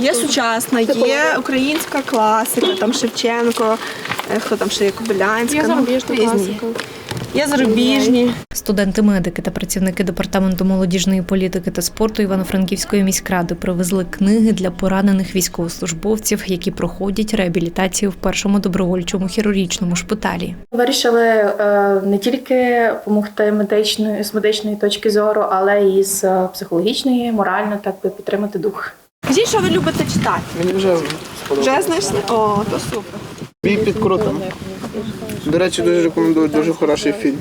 Є сучасна, є українська класика, там Шевченко, е, хто там ще є Кобилянська. Є ну, зарубіжна різні. класика. Є зарубіжні. Студенти-медики та працівники департаменту молодіжної політики та спорту Івано-Франківської міськради привезли книги для поранених військовослужбовців, які проходять реабілітацію в першому добровольчому хірургічному шпиталі. Вирішили е, не тільки допомогти медичної з медичної точки зору, але і з е, психологічної, морально, так би підтримати дух. Кажіть, що ви любите читати? Мені вже сподобалося. Вже знайшли? О, то супер. Бій під крутом. До речі, дуже рекомендую, дуже хороший фільм.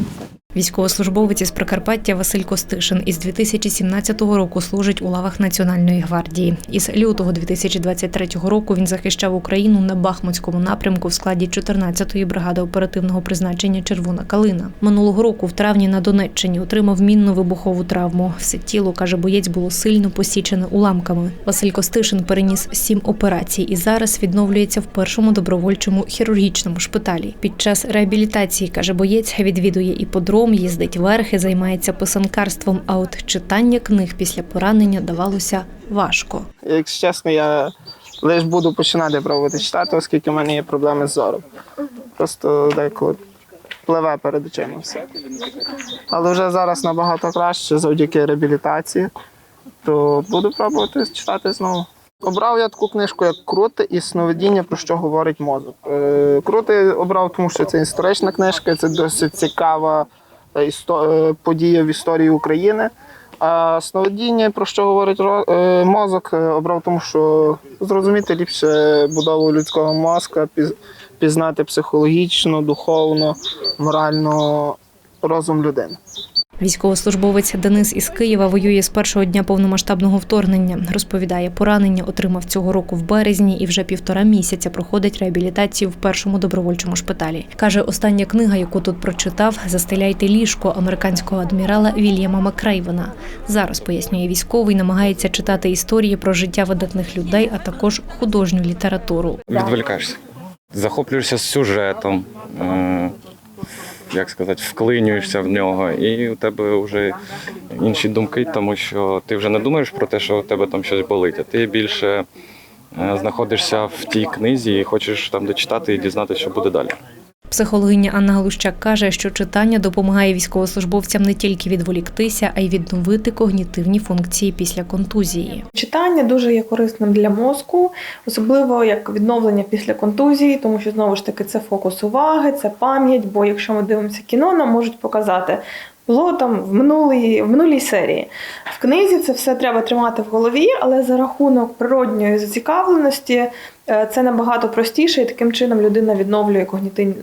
Військовослужбовець із Прикарпаття Василь Костишин із 2017 року служить у лавах Національної гвардії. Із лютого 2023 року він захищав Україну на Бахмутському напрямку в складі 14-ї бригади оперативного призначення Червона калина. Минулого року в травні на Донеччині отримав мінну вибухову травму. Все тіло каже, боєць було сильно посічене уламками. Василь Костишин переніс сім операцій і зараз відновлюється в першому добровольчому хірургічному шпиталі. Під час реабілітації каже, боєць відвідує іподром, їздить верхи, займається писанкарством. А от читання книг після поранення давалося важко. Якщо чесно, я лише буду починати пробувати читати, оскільки в мене є проблеми з зором. Просто деколи пливе перед очима все. Але вже зараз набагато краще завдяки реабілітації, то буду пробувати читати знову. Обрав я таку книжку, як Крути і сновидіння, про що говорить мозок. Е, Крути обрав, тому що це історична книжка, це досить цікава подія в історії України. А сновидіння, про що говорить е, мозок, е, обрав, тому що зрозуміти ліпше будову людського мозка, піз- пізнати психологічно, духовно, морально розум людини. Військовослужбовець Денис із Києва воює з першого дня повномасштабного вторгнення. Розповідає, поранення отримав цього року в березні і вже півтора місяця проходить реабілітацію в першому добровольчому шпиталі. Каже, остання книга, яку тут прочитав, застеляйте ліжко американського адмірала Вільяма Макрейвена. Зараз пояснює військовий, намагається читати історії про життя видатних людей, а також художню літературу. відволікаєшся. Захоплюєшся сюжетом, е, як сказати, вклинюєшся в нього, і у тебе вже інші думки, тому що ти вже не думаєш про те, що у тебе там щось болить, а ти більше е, знаходишся в тій книзі і хочеш там дочитати і дізнатися, що буде далі. Психологиня Анна Галущак каже, що читання допомагає військовослужбовцям не тільки відволіктися, а й відновити когнітивні функції після контузії. Читання дуже є корисним для мозку, особливо як відновлення після контузії, тому що знову ж таки це фокус уваги, це пам'ять. Бо якщо ми дивимося кіно, нам можуть показати. Було там в минулій, в минулій серії. В книзі це все треба тримати в голові, але за рахунок природньої зацікавленості е, це набагато простіше, і таким чином людина відновлює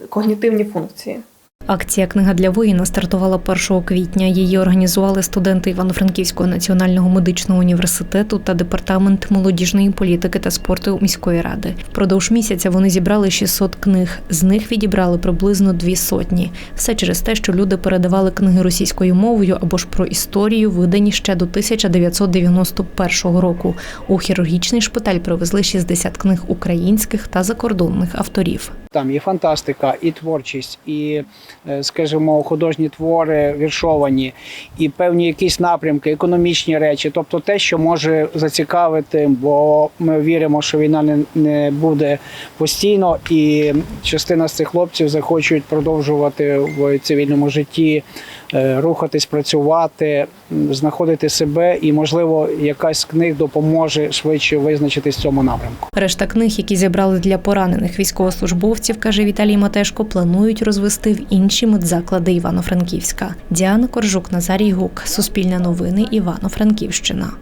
когнітивні, функції. Акція Книга для воїна стартувала 1 квітня. Її організували студенти Івано-Франківського національного медичного університету та департамент молодіжної політики та спорту міської ради. Впродовж місяця вони зібрали 600 книг. З них відібрали приблизно дві сотні. Все через те, що люди передавали книги російською мовою або ж про історію, видані ще до 1991 року. У хірургічний шпиталь привезли 60 книг українських та закордонних авторів. Там і фантастика, і творчість, і, е, скажімо, художні твори віршовані, і певні якісь напрямки, економічні речі, тобто те, що може зацікавити, бо ми віримо, що війна не, не буде постійно, і частина з цих хлопців захочуть продовжувати в цивільному житті е, рухатись, працювати, знаходити себе, і можливо, якась з книг допоможе швидше визначитись в цьому напрямку. Решта книг, які зібрали для поранених військовослужбовців, каже Віталій Матешко, планують розвести в інші медзаклади Івано-Франківська. Діана Коржук, Назарій Гук, Суспільне новини, Івано-Франківщина.